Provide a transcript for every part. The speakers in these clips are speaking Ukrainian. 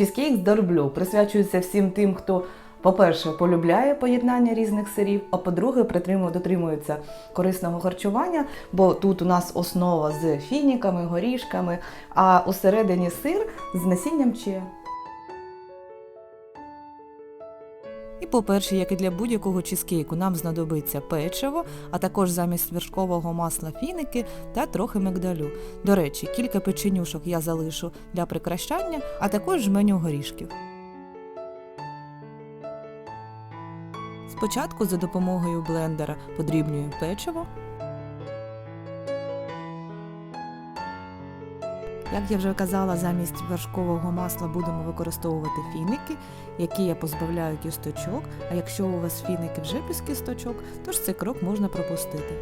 чизкейк з дорблю присвячується всім тим, хто, по-перше, полюбляє поєднання різних сирів, а по-друге, дотримується корисного харчування, бо тут у нас основа з фініками, горішками, а усередині сир з насінням чия. По-перше, як і для будь-якого чизкейку, нам знадобиться печиво, а також замість вершкового масла фіники та трохи мигдалю. До речі, кілька печенюшок я залишу для прикрашання, а також жменю горішків. Спочатку за допомогою блендера подрібнюю печиво. Як я вже казала, замість вершкового масла будемо використовувати фіники, які я позбавляю кісточок. А якщо у вас фіники вже без кісточок, то ж цей крок можна пропустити.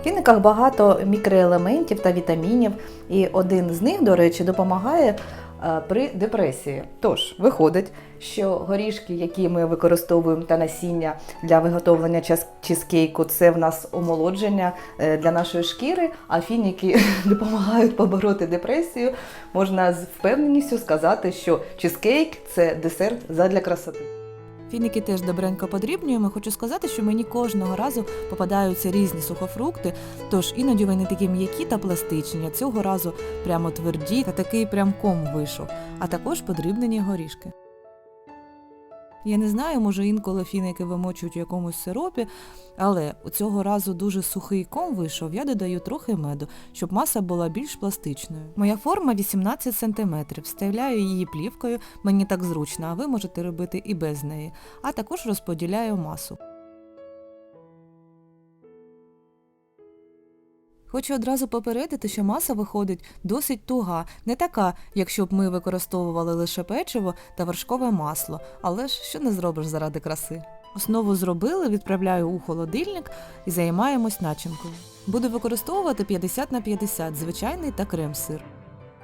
В фіниках багато мікроелементів та вітамінів, і один з них, до речі, допомагає при депресії. Тож, виходить, що горішки, які ми використовуємо та насіння для виготовлення чизкейку, це в нас омолодження е, для нашої шкіри, а фініки допомагають побороти депресію. Можна з впевненістю сказати, що чизкейк це десерт задля красоти. Фініки теж добренько подрібнюємо. Хочу сказати, що мені кожного разу попадаються різні сухофрукти, тож іноді вони такі м'які та пластичні, а цього разу прямо тверді та такий прям ком вийшов, а також подрібнені горішки. Я не знаю, може інколи фіники вимочують у якомусь сиропі, але у цього разу дуже сухий ком вийшов, я додаю трохи меду, щоб маса була більш пластичною. Моя форма 18 см, вставляю її плівкою, мені так зручно, а ви можете робити і без неї, а також розподіляю масу. Хочу одразу попередити, що маса виходить досить туга, не така, якщо б ми використовували лише печиво та вершкове масло, але ж що не зробиш заради краси. Основу зробили, відправляю у холодильник і займаємось начинкою. Буду використовувати 50 на 50, звичайний та крем-сир.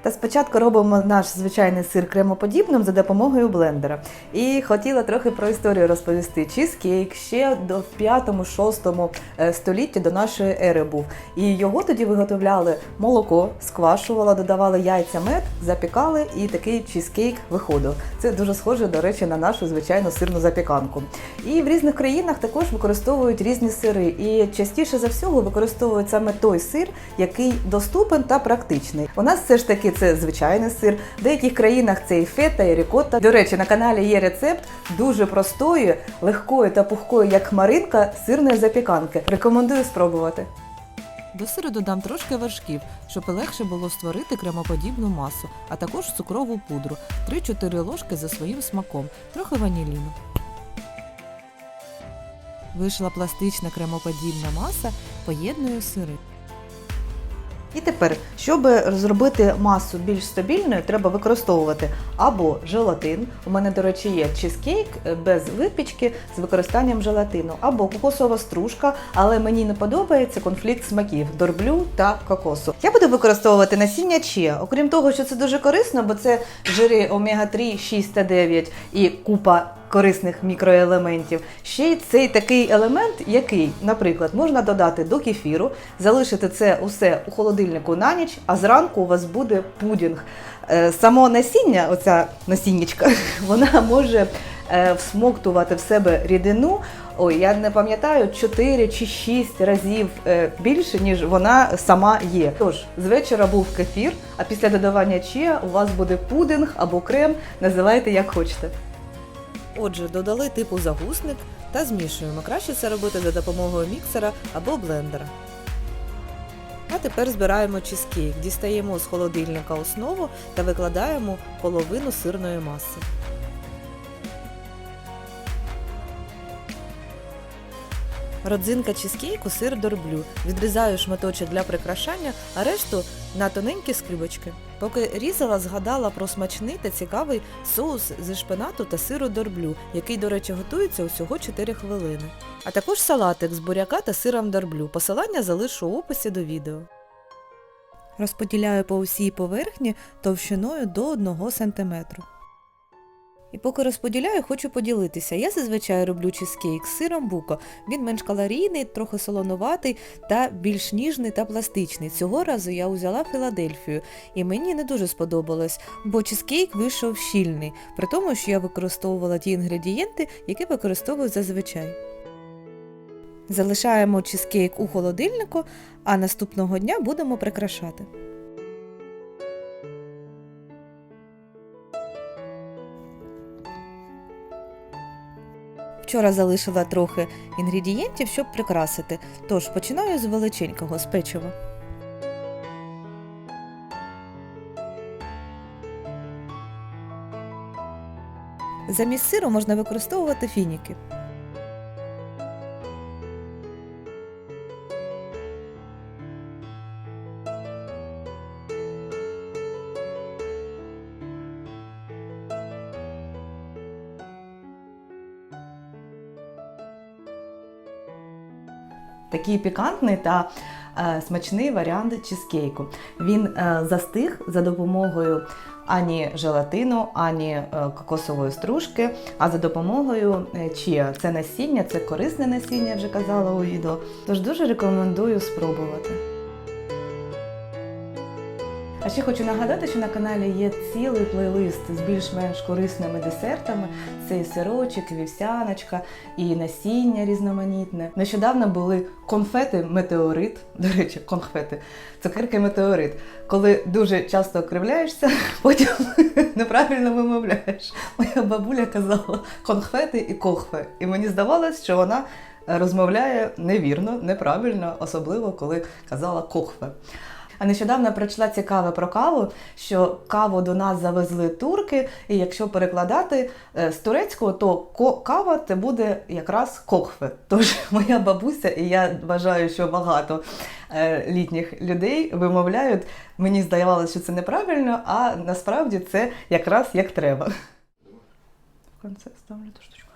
Та спочатку робимо наш звичайний сир кремоподібним за допомогою блендера. І хотіла трохи про історію розповісти. Чізкейк ще до 5-6 е, столітті до нашої ери був. І його тоді виготовляли молоко, сквашували, додавали яйця, мед, запікали, і такий чізкейк виходив. Це дуже схоже, до речі, на нашу звичайну сирну запіканку. І в різних країнах також використовують різні сири. І частіше за всього використовують саме той сир, який доступен та практичний. У нас все ж таки це звичайний сир. В деяких країнах це і фета, і рікотта. До речі, на каналі є рецепт дуже простої, легкої та пухкої, як хмаринка, сирної запіканки. Рекомендую спробувати. До сиру додам трошки вершків, щоб легше було створити кремоподібну масу, а також цукрову пудру 3-4 ложки за своїм смаком, трохи ваніліну. Вийшла пластична кремоподібна маса, поєдную сири. І тепер, щоб зробити масу більш стабільною, треба використовувати або желатин. У мене, до речі, є чизкейк без випічки з використанням желатину, або кокосова стружка, але мені не подобається конфлікт смаків дорблю та кокосу. Я буду використовувати насіння чия. Окрім того, що це дуже корисно, бо це жири омега-3, 6 та 9 і купа корисних мікроелементів. Ще й цей такий елемент, який, наприклад, можна додати до кефіру, залишити це усе у холодильнику на ніч, а зранку у вас буде пудінг. Е, Само насіння, оця насіннячка, вона може е, всмоктувати в себе рідину. Ой, я не пам'ятаю 4 чи 6 разів е, більше, ніж вона сама є. Тож з вечора був кефір, а після додавання чия у вас буде пудинг або крем, називайте як хочете. Отже, додали типу загусник та змішуємо. Краще це робити за допомогою міксера або блендера. А тепер збираємо чизкейк, дістаємо з холодильника основу та викладаємо половину сирної маси. Родзинка чизкейку сир дорблю. Відрізаю шматочок для прикрашання, а решту на тоненькі скрибочки. Поки різала, згадала про смачний та цікавий соус зі шпинату та сиру дорблю, який, до речі, готується усього 4 хвилини. А також салатик з буряка та сиром дорблю. Посилання залишу в описі до відео. Розподіляю по усій поверхні товщиною до 1 см. І поки розподіляю, хочу поділитися. Я зазвичай роблю чизкейк з сиром буко. Він менш калорійний, трохи солонуватий та більш ніжний та пластичний. Цього разу я узяла Філадельфію, і мені не дуже сподобалось, бо чизкейк вийшов щільний, при тому, що я використовувала ті інгредієнти, які використовую зазвичай. Залишаємо чизкейк у холодильнику, а наступного дня будемо прикрашати. Вчора залишила трохи інгредієнтів, щоб прикрасити, тож починаю з величенького з печива. Замість сиру можна використовувати фініки. Такий пікантний та е, смачний варіант чизкейку. Він е, застиг за допомогою ані желатину, ані е, кокосової стружки, а за допомогою чія. Це насіння, це корисне насіння, я вже казала у відео. Тож дуже рекомендую спробувати. А ще хочу нагадати, що на каналі є цілий плейлист з більш-менш корисними десертами. Це і сирочок, і вівсяночка, і насіння різноманітне. Нещодавно були конфети метеорит. До речі, конфети, цукерки метеорит. Коли дуже часто кривляєшся, потім неправильно вимовляєш. Моя бабуля казала конфети і кохфе. І мені здавалось, що вона розмовляє невірно, неправильно, особливо коли казала кохфе. А нещодавно прочла цікаве про каву, що каву до нас завезли турки, і якщо перекладати е, з турецького, то кава це буде якраз кохфе. Тож моя бабуся, і я вважаю, що багато е, літніх людей вимовляють. Мені здавалося, що це неправильно, а насправді це якраз як треба. В кінці ставлю ту штучку.